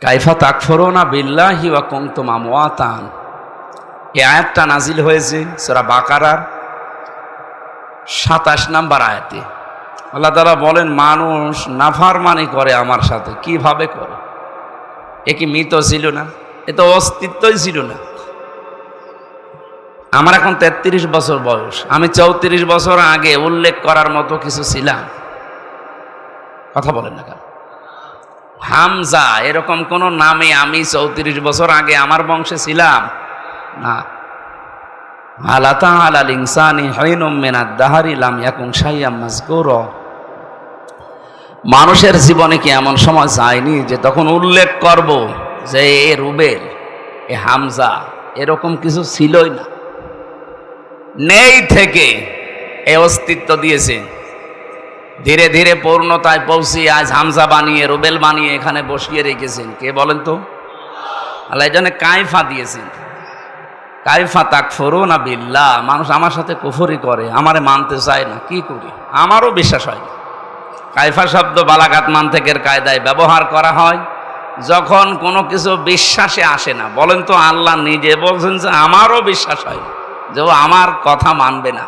কাইফা তাকফরো না বিল্লাহি ওয়া কুনতুম আমওয়াতান। এই আয়াতটা নাজিল হয়েছে সূরা বাকারার সাতাশ নাম্বার আয়াতে। আল্লাহ তাআলা বলেন, মানুষ নাফারমানি করে আমার সাথে। কীভাবে করে? এ কি মৃত ছিল না? এ তো অস্তিত্বই ছিল না। আমার এখন তেত্রিশ বছর বয়স। আমি চৌত্রিশ বছর আগে উল্লেখ করার মতো কিছু ছিলাম। কথা বলেন না কেন? হামজা, এরকম কোন নামে আমি চৌত্রিশ বছর আগে আমার বংশে ছিলাম। না। মানুষের জীবনে কি এমন সময় যায়নি যে তখন উল্লেখ করব যে এ রুবেল, এ হামজা, এরকম কিছু ছিলই না। নেই থেকে এ অস্তিত্ব দিয়েছে। ধীরে ধীরে পূর্ণতায় পৌঁছে আজ হামজা বানিয়ে, রুবেল বানিয়ে এখানে বসিয়ে রেখেছেন। কে বলেন তো? আল্লাহ এই জন্য দিয়েছেন। কাইফা তাক না বিল্লা মানুষ আমার সাথে কুফরি করে, আমারে মানতে চায় না, কি করি? আমারও বিশ্বাস হয় না। কাইফা শব্দ বালাঘাত মান্থেকের কায়দায় ব্যবহার করা হয়, যখন কোনো কিছু বিশ্বাসে আসে না। বলেন তো, আল্লাহ নিজে বলছেন যে, আমারও বিশ্বাস হয় যে ও আমার কথা মানবে না।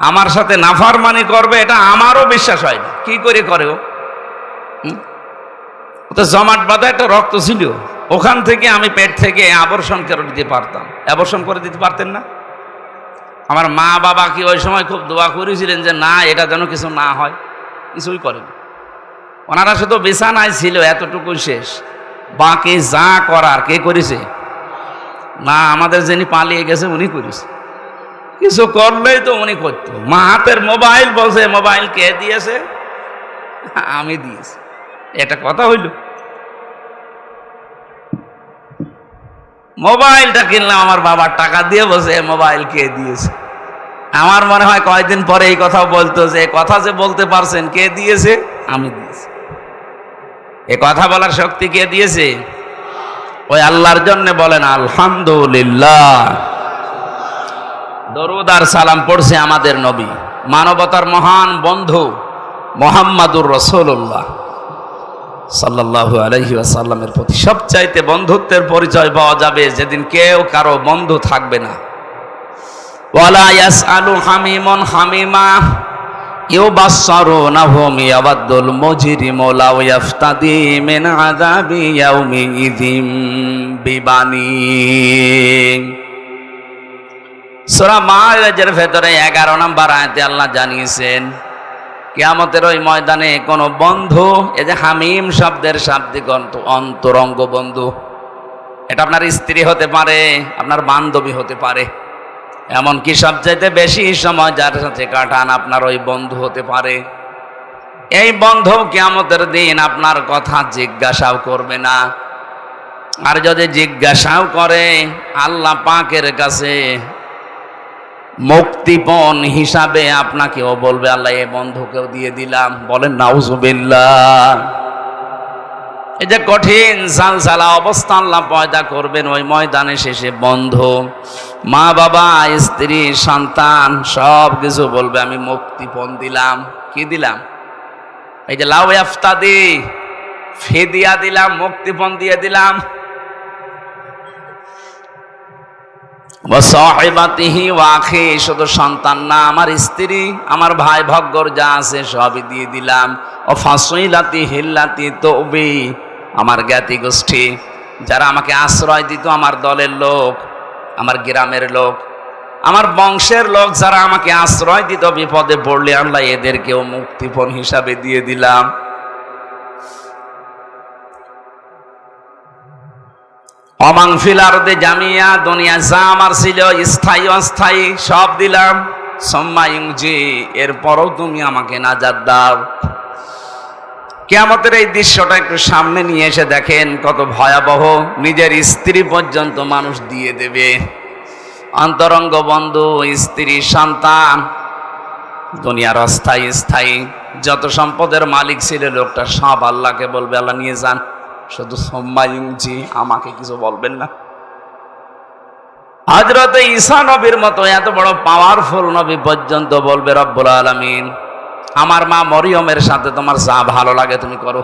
আমার সাথে নাফারমানি করবে, এটা আমারও বিশ্বাস হয় না। কি করে করে ও? তো জমাট বাঁধা একটা রক্ত ছিল। ওখান থেকে আমি পেট থেকে আবর্ষণ করে দিতে পারতাম। আবর্ষণ করে দিতে পারতেন না? আমার মা বাবা কি ওই সময় খুব দোয়া করেছিলেন যে, না, এটা যেন কিছু না হয়। কিছুই করেন ওনারা শুধু বিছানায় ছিল এতটুকু শেষ। বাকি যা করার কে করেছে? না, আমাদের যিনি পালিয়ে গেছে, উনি করেছে। কিছু করলেই তো উনি করতো। মা হাতের মোবাইল বলছে, মোবাইল কে দিয়েছে? আমি দিয়েছি। এটা কথা হইল। মোবাইলটা কিনলাম, আমার বাবার টাকা দিয়ে বসে মোবাইল কে দিয়েছে? আমার মনে হয় কয়েকদিন পরে এই কথা বলতো যে কথা যে বলতে পারছেন কে দিয়েছে? আমি দিয়েছি। এ কথা বলার শক্তি কে দিয়েছে? ওই আল্লাহর জন্য বলেন, আলহামদুলিল্লাহ। দরুদ আর সালাম পড়ছে আমাদের নবী। মানবতার মহান বন্ধু মোহাম্মদুর রসুল্লাহ সাল্লাল্লাহু আলাইহি ওয়াসাল্লামের প্রতি সবচাইতে বন্ধুত্বের পরিচয় পাওয়া যাবে যেদিন কেউ কারও বন্ধু থাকবে না। ওয়ালা ইয়াসআলু হামিমুন হামিমা বিবানি। সূরা মাআরিজের ভেতরে 11 নম্বর আয়াতে আল্লাহ জানিয়েছেন, কিয়ামতের ওই ময়দানে কোনো বন্ধু, এই যে হামিম শব্দের শাব্দিক অন্ত- অন্তরঙ্গ বন্ধু, এটা আপনার স্ত্রী হতে পারে, আপনার বান্ধবী হতে পারে, এমনকি সবচাইতে বেশি সময় যার সাথে কাটান আপনার ওই বন্ধু হতে পারে। এই বন্ধু কিয়ামতের দিন আপনার কথা জিজ্ঞাসাও করবে না। আর যদি জিজ্ঞাসাও করে, আল্লাহ পাকের কাছে মুক্তিপণ হিসাবে আপনাকেও বলবে, আল্লাহ, এ বন্ধুকেও দিয়ে দিলাম। বলেন, নাউজুবিল্লাহ। এই যে কঠিন সালসালা অবস্থা আল্লাহ পয়দা করবেন, ওই ময়দানে শেষে বন্ধ। মা, বাবা, স্ত্রী, সন্তান, সব কিছু বলবে, আমি মুক্তিপণ দিলাম। কি দিলাম? এই যে লাউ আফতাদি ফেদিয়া দিলাম মুক্তিপণ দিয়ে দিলাম। সাহেবাতিহি ওয়াখি শুধু সন্তান না, আমার স্ত্রী, আমার ভাই ভগ্গর যা আছে সবই দিয়ে দিলাম। ও ফাঁসইলাতি হিল্লাতি তবি, আমার জ্ঞাতি গোষ্ঠী, যারা আমাকে আশ্রয় দিত আমার দলের লোক, আমার গ্রামের লোক, আমার বংশের লোক যারা আমাকে আশ্রয় দিত বিপদে পড়লে আল্লাহ এদেরকেও মুক্তিপণ হিসাবে দিয়ে দিলাম। অমাং ফিলারদে জামিয়া, দুনিয়া যা আমার ছিল, স্থায়ী, অস্থায়ী, সব দিলাম। সম্মায়ুংজি এরপরও তুমি আমাকে নাজাদ দাও। কেয়ামতের এই দৃশ্যটা একটু সামনে নিয়ে এসে দেখেন, কত ভয়াবহ। নিজের স্ত্রী পর্যন্ত মানুষ দিয়ে দেবে। অন্তরঙ্গ বন্ধু, স্ত্রী, সন্তান, দুনিয়ার অস্থায়ী, স্থায়ী। যত সম্পদের মালিক ছিল, লোকটা সব আল্লাহকে বলবে, আল্লাহ নিয়ে যান। শুধু সম্মায়ুংজি আমাকে কিছু বলবেন না। হজরত ঈসা নবীর মতো এত বড় পাওয়ারফুল নবী পর্যন্ত বলবে, রব্বুল আলমিন, আমার মা মরিয়মের সাথে তোমার যা ভালো লাগে তুমি করো।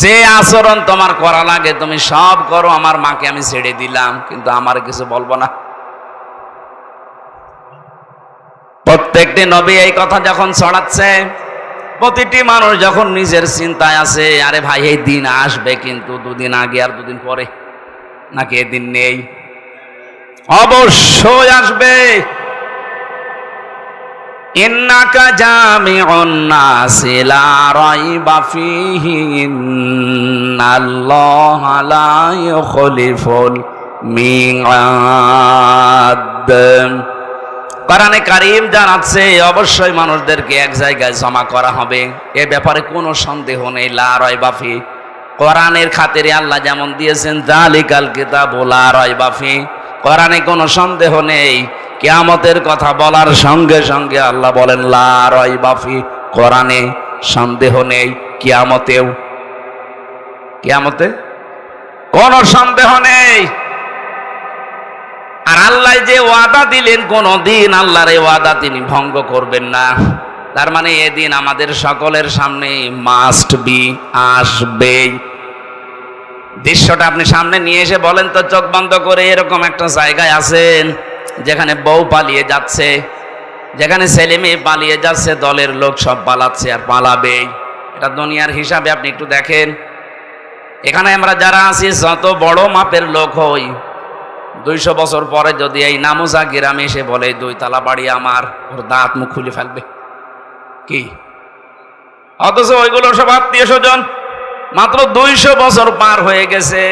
যে আচরণ তোমার করা লাগে তুমি সব করো, আমার মাকে আমি ছেড়ে দিলাম, কিন্তু আমার কিছু বলব না। প্রত্যেকটি নবী এই কথা যখন ছড়াচ্ছে প্রতিটি মানুষ যখন নিজের চিন্তায় আছে, আরে ভাই, এই দিন আসবে কিন্তু দুদিন আগে আর দুদিন পরে? নাকি এদিন নেই? অবশ্যই আসবে। ইন্নাকা জামিউন নাসি কোরআনে কারিম জানাচ্ছে, অবশ্যই মানুষদেরকে এক জায়গায় জমা করা হবে। এ ব্যাপারে কোনো সন্দেহ নেই, লা রাইবা ফি। কোরআনের খাতিরে আল্লাহ যেমন দিয়েছেন জালিকাল কিতাব লা রাইবা ফি। কোরআনে কোনো সন্দেহ নেই, কিয়ামতের কথা বলার সঙ্গে সঙ্গে আল্লাহ বলেন, লা রাইবা ফি। কোরআনে সন্দেহ নেই, কিয়ামতেও। কিয়ামতে কোনো সন্দেহ নেই। আল্লাহ যে ওয়াদা দিলেন কোনো দিন আল্লাহর এই ওয়াদা তিনি ভঙ্গ করবেন না। তার মানে এদিন আমাদের সকলের সামনে মাস্ট বি আসবে। দৃশ্যটা আপনি সামনে নিয়ে এসে বলেন তো, চোখ বন্ধ করে এরকম একটা জায়গায় আছেন, যেখানে বউ পালিয়ে যাচ্ছে, যেখানে ছেলে মেয়ে পালিয়ে যাচ্ছে, দলের লোক সব পালাচ্ছে আর পালাবেই এটা দুনিয়ার হিসাবে আপনি একটু দেখেন। এখানে আমরা যারা আছি, যত বড় মাপের লোক হই দুইশো বছর পরে যদি এই নামোজা গ্রামে এসে বলে দুই তালা বাড়ি আমার, ওর দাঁত মুখ খুলে ফেলবে। কি? অথচ ওইগুলো সব আত্মীয় স্বজন। মাত্র দুইশো বছর পার হয়ে গেছে।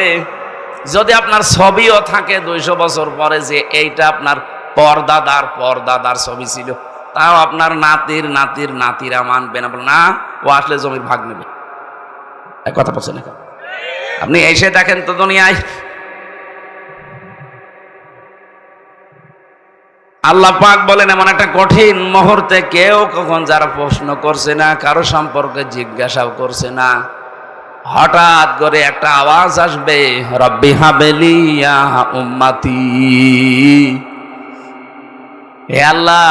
যদি আপনার ছবিও থাকে দুইশো বছর পরে যে এইটা আপনার পরদাদার পরদাদার ছবি ছিল, তাও আপনার নাতির নাতির নাতিরা মানবে না। না, ও আসলে জমির ভাগ নেবে। কথা বলছেন আপনি এসে দেখেন তো দুনিয়ায় আল্লাহ পাক বলেন, এমন একটা কঠিন মুহূর্তে কেউ কখন যারা প্রশ্ন করছে না, কারও সম্পর্কে জিজ্ঞাসাও করছে না। হঠাৎ করে একটা আওয়াজ আসবে, রব্বি হাবেলিয়া উম্মাতি। হে আল্লাহ,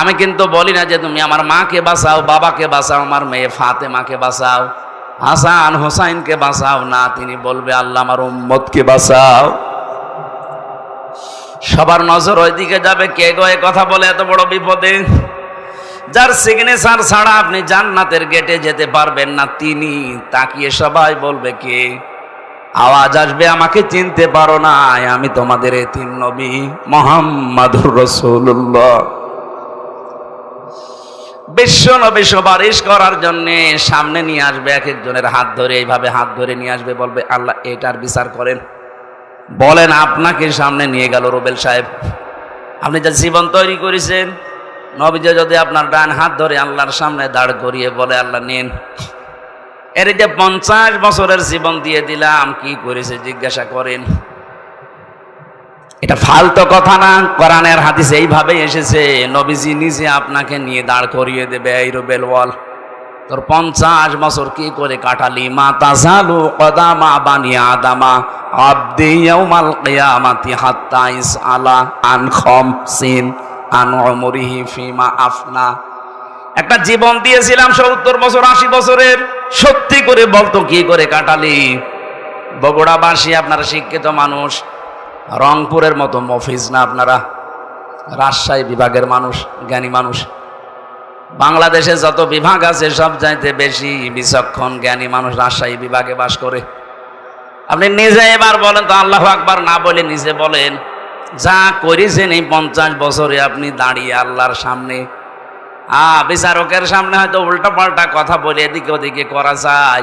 আমি কিন্তু বলি না যে তুমি আমার মাকে বাঁচাও, বাবাকে বাঁচাও, আমার মেয়ে ফাতে মাকে বাঁচাও, হাসান হোসাইনকে বাঁচাও। না, তিনি বলবে, আল্লাহ আমার উম্মতকে বাঁচাও। সবার নজর ওইদিকে যাবে। কে গো এ কথা বলে এত বড় বিপদে? যার সিগনেচার ছাড়া আপনি জান্নাতের গেটে যেতে পারবেন না। তিনি তাকিয়ে সবাই বলবে, কে? আওয়াজ আসবে, আমাকে চিনতে পারো না আমি তোমাদের তিন নবী মোহাম্মদুর রসুল্লাহ বিশ্ব নবী সুপারিশ করার জন্য সামনে নিয়ে আসবে, এক একজনের হাত ধরে, এইভাবে হাত ধরে নিয়ে আসবে, বলবে, আল্লাহ, এটার বিচার করেন। বলেন, আপনাকে সামনে নিয়ে গেল রুবেল সাহেব। আপনি যা জীবন তৈরি করেছেন, নবীজে যদি আপনার ডান হাত ধরে আল্লাহর সামনে দাঁড় করিয়ে বলে, আল্লাহ, নিন। এর যে পঞ্চাশ বছরের জীবন দিয়ে দিলাম, কি করেছে, জিজ্ঞাসা করেন। এটা ফালতো কথা না, কোরআনের হাদিস এইভাবে এসেছে, নবীজি নিজে আপনাকে নিয়ে দাঁড় করিয়ে দেবে, এই রুবেল ওয়াল তোর পঞ্চাশ বছর কি করে কাটালি? মা তাজালু কদামা বানিয়া আদামা। আব্দি ইয়াউমাল কিয়ামাতি হাত্তা ইসআলা আন খামসিন ফিমা আফনা। একটা জীবন দিয়েছিলাম সত্তর বছর, আশি বছরের। সত্যি করে বলতো, কি করে কাটালি? বগুড়াবাসী আপনারা শিক্ষিত মানুষ, রংপুরের মতো মফিজ না আপনারা? রাজশাহী বিভাগের মানুষ, জ্ঞানী মানুষ। বাংলাদেশে যত বিভাগ আছে, সব চাইতে বেশি বিচক্ষণ জ্ঞানী মানুষ রাজশাহী বিভাগে বাস করে। আপনি নিজে এবার বলেন তো আল্লাহ আকবার না বলে নিজে বলেন। যা করেছেন এই পঞ্চাশ বছরে আপনি দাঁড়িয়ে আল্লাহর সামনে। আ, বিচারকের সামনে হয়তো উল্টা পাল্টা কথা বলে এদিকে ওদিকে করা যায়।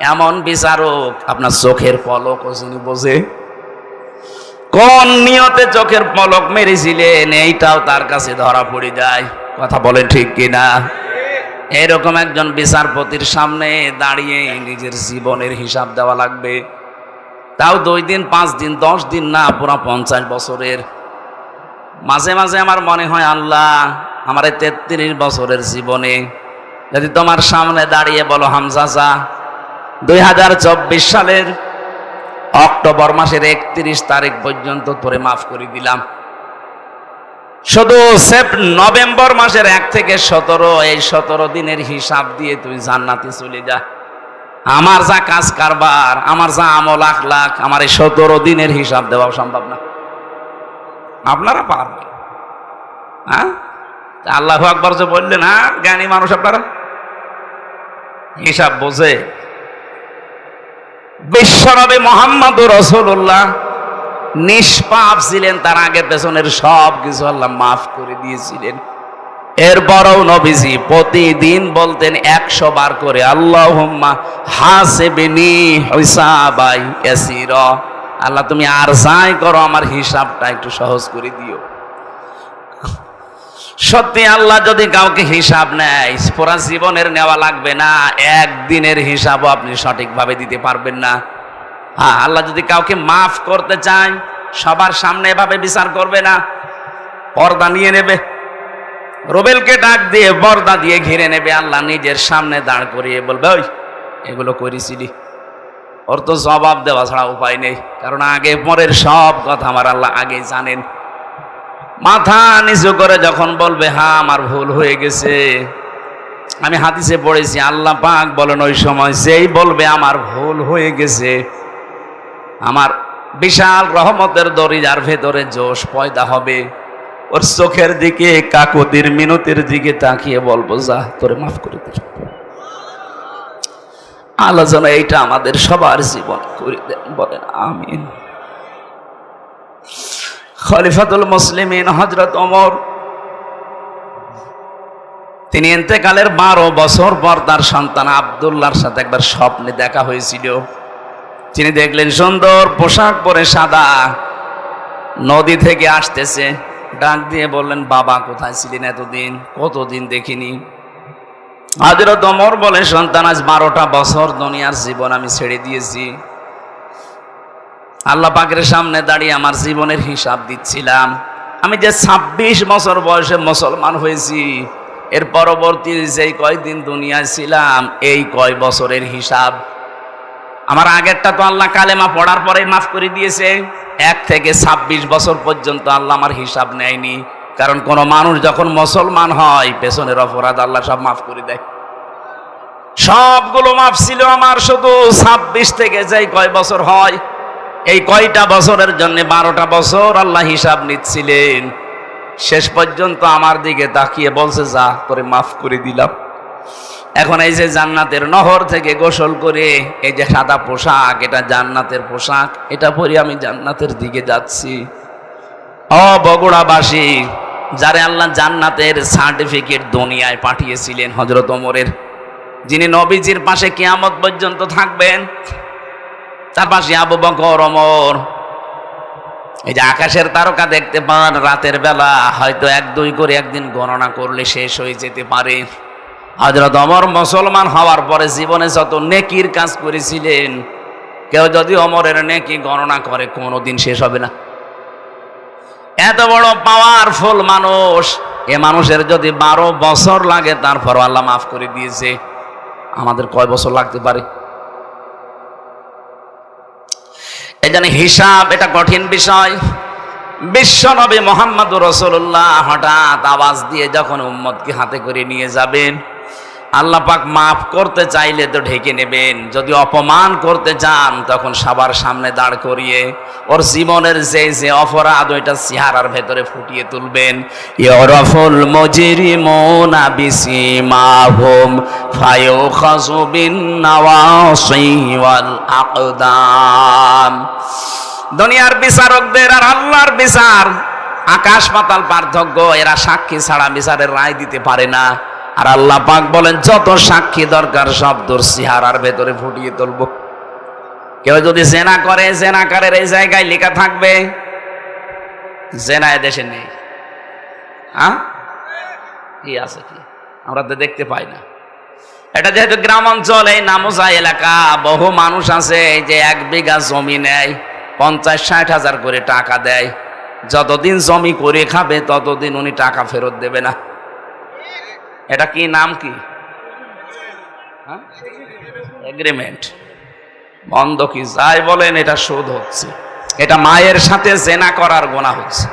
এমন বিচারক আপনার চোখের পলক চিনি বোঝে। কোন নিয়তে চোখের পলক মেরেছিলেন, এইটাও তার কাছে ধরা পড়ে যায়। কথা বলেন ঠিক কিনা? এরকম একজন বিচারপতির সামনে দাঁড়িয়ে নিজের জীবনের হিসাব দেওয়া লাগবে। তাও দুই দিন, পাঁচ দিন, দশ দিন না, পুরো পঞ্চাশ বছরের। মাঝে মাঝে আমার মনে হয়, আল্লাহ, আমার এই তেত্রিশ বছরের জীবনে যদি তোমার সামনে দাঁড়িয়ে বলো হামজাজা দুই হাজার চব্বিশ সালের অক্টোবর মাসের একত্রিশ তারিখ পর্যন্ত তোরে মাফ করে দিলাম। শুধু সেপ নভেম্বর মাসের এক থেকে সতেরো, এই সতেরো দিনের হিসাব দিয়ে তুই জান্নাতে চলে যা। আমার যা কাজ কারবার, আমার যা আমল লাখ আমার এই সতেরো দিনের হিসাব দেওয়া সম্ভব না। আপনারা পারবেন হ্যাঁ? আল্লাহ আকবর যে বললেন হ্যাঁ জ্ঞানী মানুষ আপনারা? হিসাব বোঝে। বিশ্বনবী মোহাম্মদ রসুল্লাহ নিষ্পাপ ছিলেন, তার আগে পেছনের সব কিছু আল্লাহ মাফ করে দিয়েছিলেন। এরপরও নবীজি প্রতিদিন বলতেন একশো বার করে আল্লাহ আল্লাহ, তুমি আর যাই করো, আমার হিসাবটা একটু সহজ করে দিও। সত্যি আল্লাহ যদি কাউকে হিসাব নেয়, পুরা জীবনের নেওয়া লাগবে না, একদিনের হিসাবও আপনি সঠিকভাবে দিতে পারবেন না। হ্যাঁ আল্লাহ যদি কাউকে মাফ করতে চায়, সবার সামনে এভাবে বিচার করবে না, পর্দা নিয়ে নেবে। রোবেলকে ডাক দিয়ে পর্দা দিয়ে ঘিরে নেবে, আল্লাহ নিজের সামনে দাঁড় করিয়ে বলবে, ওই, এগুলো করেছিলি। ওর তো জবাব দেওয়া ছাড়া উপায় নেই, কারণ আগে পরের সব কথা আমার আল্লাহ আগে জানেন। মাথা নিচু করে যখন বলবে হ্যাঁ আমার ভুল হয়ে গেছে। আমি হাদিসে পড়েছি, আল্লাহ পাক বলেন, ওই সময় যেই বলবে, আমার ভুল হয়ে গেছে। আমার বিশাল রহমতের দরিজার ভেতরে জোশ পয়দা হবে। ওর চোখের দিকে কাকুতির মিনতির দিকে তাকিয়ে বলব, যা, তোরে মাফ করে দে। আলোচনা এইটা আমাদের সবার জীবন করে দেন, বলেন, আমিন। খলিফাতুল মুসলিমিন হজরত ওমর, তিনি এতেকালের বারো বছর পর তার সন্তান আবদুল্লাহর সাথে একবার স্বপ্নে দেখা হয়েছিল। তিনি দেখলেন সুন্দর পোশাক পরে সাদা, নদী থেকে আসতেছে। ডাক দিয়ে বললেন, বাবা কোথায় ছিলেন এতদিন? কতদিন দেখিনি? হাজরত ওমর বলে, সন্তান, আজ বারোটা বছর দুনিয়ার জীবন আমি ছেড়ে দিয়েছি। আল্লাহ পাকের সামনে দাঁড়িয়ে আমার জীবনের হিসাব দিচ্ছিলাম। আমি যে ২৬ বছর বয়সে মুসলমান হয়েছি, এর পরবর্তী যেই কয়দিন দুনিয়ায় ছিলাম, এই কয় বছরের হিসাব আমার আগেরটা তো আল্লাহ কালেমা পড়ার পরেই মাফ করে দিয়েছে। এক থেকে ২৬ বছর পর্যন্ত আল্লাহ আমার হিসাব নেয়নি। কারণ কোন মানুষ যখন মুসলমান হয়, পেছনের অপরাধ আল্লাহ সব মাফ করে দেয়। সবগুলো মাফ ছিল আমার, শুধু ২৬ থেকে যেই কয় বছর হয়, এই কয়টা বছরের জন্য বারোটা বছর আল্লাহ হিসাব নিচ্ছিলেন। শেষ পর্যন্ত আমার দিকে তাকিয়ে বলছে, যা করে মাফ করে দিলাম। এখন এই যে জান্নাতের নহর থেকে গোসল করে, এই যে সাদা পোশাক, এটা জান্নাতের পোশাক, এটা পরে আমি জান্নাতের দিকে যাচ্ছি। অ বগুড়াবাসী, যারে আল্লাহ জান্নাতের সার্টিফিকেট দুনিয়ায় পাঠিয়েছিলেন হজরত ওমরের, যিনি নবীজির পাশে কিয়ামত পর্যন্ত থাকবেন, তার পাশে আবু বকর অমর এই যে আকাশের তারকা দেখতে পান, রাতের বেলা হয়তো এক দুই করে একদিন গণনা করলে শেষ হয়ে যেতে পারে। হজরত অমর মুসলমান হওয়ার পরে জীবনে যত নেকির কাজ করেছিলেন, কেউ যদি অমরের নেকি গণনা করে, কোনোদিন শেষ হবে না। এত বড় পাওয়ারফুল মানুষ, এ মানুষের যদি বারো বছর লাগে তারপর আল্লাহ মাফ করে দিয়েছে। আমাদের কয় বছর লাগতে পারে? জন্য হিসাব, এটা কঠিন বিষয়। বিশ্ব নবী মোহাম্মদ রসুল্লাহ হঠাৎ আওয়াজ দিয়ে যখন উম্মদকে হাতে করে নিয়ে যাবেন আল্লাহ পাক মাফ করতে চাইলে তো ঢেকে নেবেন। যদি অপমান করতে চান তখন সবার সামনে দাঁড় করিয়ে ওর জীবনের যে যে অপরাধ, ওইটা চেহারার ভেতরে ফুটিয়ে তুলবেন। ইয়রফুল মজিরি মোনা বিসি মাহুম ফায়ো খাজুবিন নওয়াসি ওয়াল আকদাম দুনিয়ার বিচারকদের আর আল্লাহর বিচার। আকাশ পাতাল পার্থক্য, এরা সাক্ষী ছাড়া বিচারের রায় দিতে পারে না। আর আল্লাহ পাক বলেন, যত সাক্ষী দরকার, সব তোর সিহারার ভেতরে ফুটিয়ে তুলব। কেউ যদি জেনা করে, জেনাকারের এই জায়গায় লেখা থাকবে জেনা দেশে নেই। হ্যাঁ কি আছে কি? আমরা তো দেখতে পাই না। এটা যেহেতু গ্রাম অঞ্চল এই নামোজা এলাকা, বহু মানুষ আছে যে এক বিঘা জমি নেয়, পঞ্চাশ, ষাট হাজার করে টাকা দেয়। যতদিন জমি করে খাবে, ততদিন উনি টাকা ফেরত দেবে না। এটা কি নাম কি? এগ্রিমেন্ট বন্ধ কি? যাই বলেন, এটা শোধ হচ্ছে। এটা মায়ের সাথে জেনা করার গোনা হচ্ছে।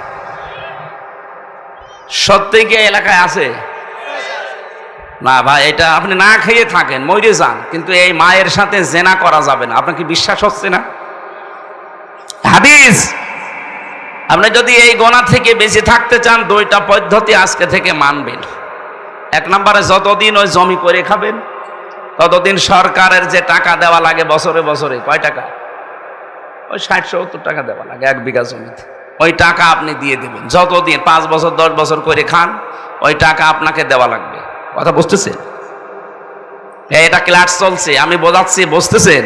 সত্যি কি এলাকায় আছে? না ভাই, এটা আপনি না খেয়ে থাকেন, মরে যান। কিন্তু এই মায়ের সাথে জেনা করা যাবে না। আপনার কি বিশ্বাস হচ্ছে না? হাদিস! আপনি যদি এই গোনা থেকে বেঁচে থাকতে চান, দুইটা পদ্ধতি আজকে থেকে মানবেন। এক নম্বরে যতদিন ওই জমি করে খাবেন, ততদিন সরকারের যে টাকা দেওয়া লাগে বছরে বছরে, কয় টাকা? ওই ষাট, সত্তর টাকা দেওয়া লাগে এক বিঘা জমিতে। ওই টাকা আপনি দিয়ে দেবেন। যতদিন, পাঁচ বছর, দশ বছর করে খান, ওই টাকা আপনাকে দেওয়া লাগবে। কথা বুঝতেছেন? এটা ক্লাস চলছে, আমি বোঝাচ্ছি, বুঝতেছেন?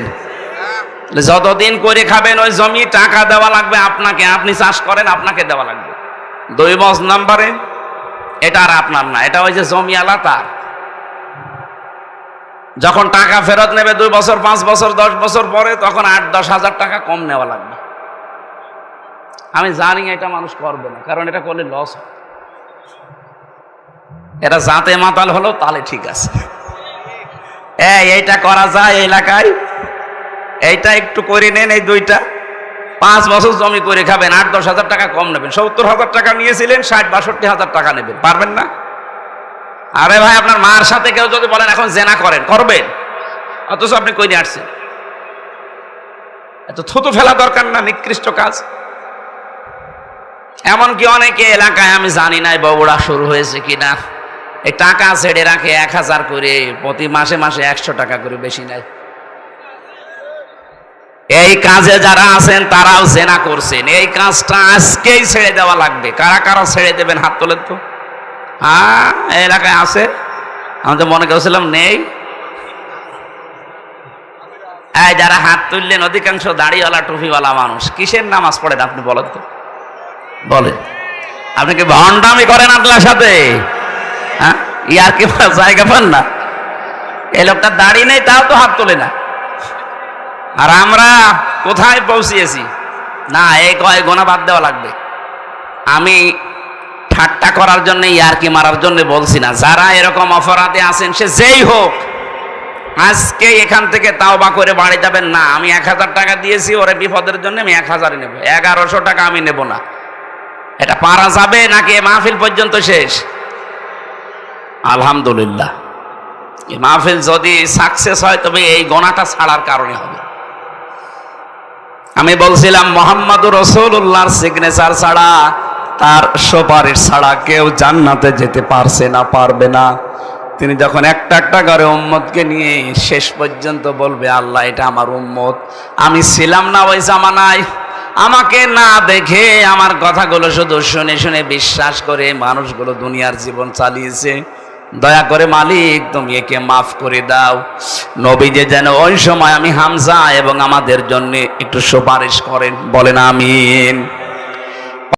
যতদিন করে খাবেন, ওই জমি টাকা দেওয়া লাগবে আপনাকে। আপনি চাষ করেন, আপনাকে দেওয়া লাগবে। দুই বস নাম্বারে এটা আর আপনার না, এটা ওই যে জমি আলা তার। যখন টাকা ফেরত নেবে দুই বছর, পাঁচ বছর, দশ বছর পরে, তখন আট, দশ হাজার টাকা কম নেওয়া লাগবে। আমি জানি এটা মানুষ করবে না, কারণ এটা করলে লস হয়। এটা জাতে মাতাল হলো, তাহলে ঠিক আছে। এই, এইটা করা যায় এলাকায়। এইটা একটু করে নেন এই দুইটা। পাঁচ বছর জমি করে খাবেন, আট, দশ হাজার টাকা কম নেবেন, সত্তর হাজার টাকা নিয়েছিলেন, ষাট, বাষট্টি হাজার টাকা নেবেন। পারবেন না? আরে ভাই, আপনার মার সাথে কেউ যদি বলেন, এখন জেনা করেন, করবেন? অথচ আপনি কই নিয়ে আসছেন? এত থুতু ফেলা দরকার না, নিকৃষ্ট কাজ। এমনকি অনেকে এলাকায়, আমি জানি না বগুড়া শুরু হয়েছে কিনা, এই টাকা ছেড়ে রাখে এক হাজার করে, প্রতি মাসে মাসে একশো টাকা করে বেশি নেয়। এই কাজে যারা আছেন, তারাও জেনা করছেন। এই কাজটা আজকেই ছেড়ে দেওয়া লাগবে। কারা কারা ছেড়ে দেবেন হাত তোলেন তো? হ্যাঁ এলাকায় আছে? আমি তো মনে করছিলাম নেই। এই যারা হাত তুললেন, অধিকাংশ দাড়িওয়ালা, টুপিওয়ালা মানুষ। কিসের নামাজ পড়েন আপনি বলেন তো? বলেন। আপনি কি ভণ্ডামি করেন আল্লাহর সাথে? হ্যাঁ ইয়ার কি জায়গা পান না? এই লোকটা দাড়ি নেই, তাও তো হাত তোলে না। আর আমরা কোথায় পৌঁছিয়েছি? না এই কয় গোনা বাদ দেওয়া লাগবে। আমি ঠাট্টা করার জন্য, ইয়ারকি মারার জন্য বলছি না। যারা এরকম অপরাধে আছেন, সে যেই হোক, আজকে এখান থেকে তাওবা করে বাড়ি যাবেন না। আমি এক হাজার টাকা দিয়েছি, ওরে বিপদের জন্য আমি এক হাজারই নেব। এগারোশো টাকা আমি নেব না। এটা পারা যাবে নাকি এ মাহফিল পর্যন্ত শেষ? আলহামদুলিল্লাহ। মাহফিল যদি সাকসেস হয়, তবে এই গোনাটা ছাড়ার কারণে হবে। আমি বলছিলাম মোহাম্মদ রসুল্লাহর সিগনেচার ছাড়া তার সুপারিশ ছাড়া কেউ জান্নাতে যেতে পারছে না, পারবে না। তিনি যখন একটা একটা করে উম্মতকে নিয়ে শেষ পর্যন্ত বলবে, আল্লাহ, এটা আমার উম্মত। আমি ছিলাম না ওই জামানায়। আমাকে না দেখে আমার কথাগুলো শুধু শুনে শুনে বিশ্বাস করে মানুষগুলো দুনিয়ার জীবন চালিয়েছে। দয়া করে মালিক, তুমি একে মাফ করে দাও। নবী যে যেন ওই সময় আমি হামজা এবং আমাদের জন্য একটু সুপারিশ করেন। বলেন আমিন।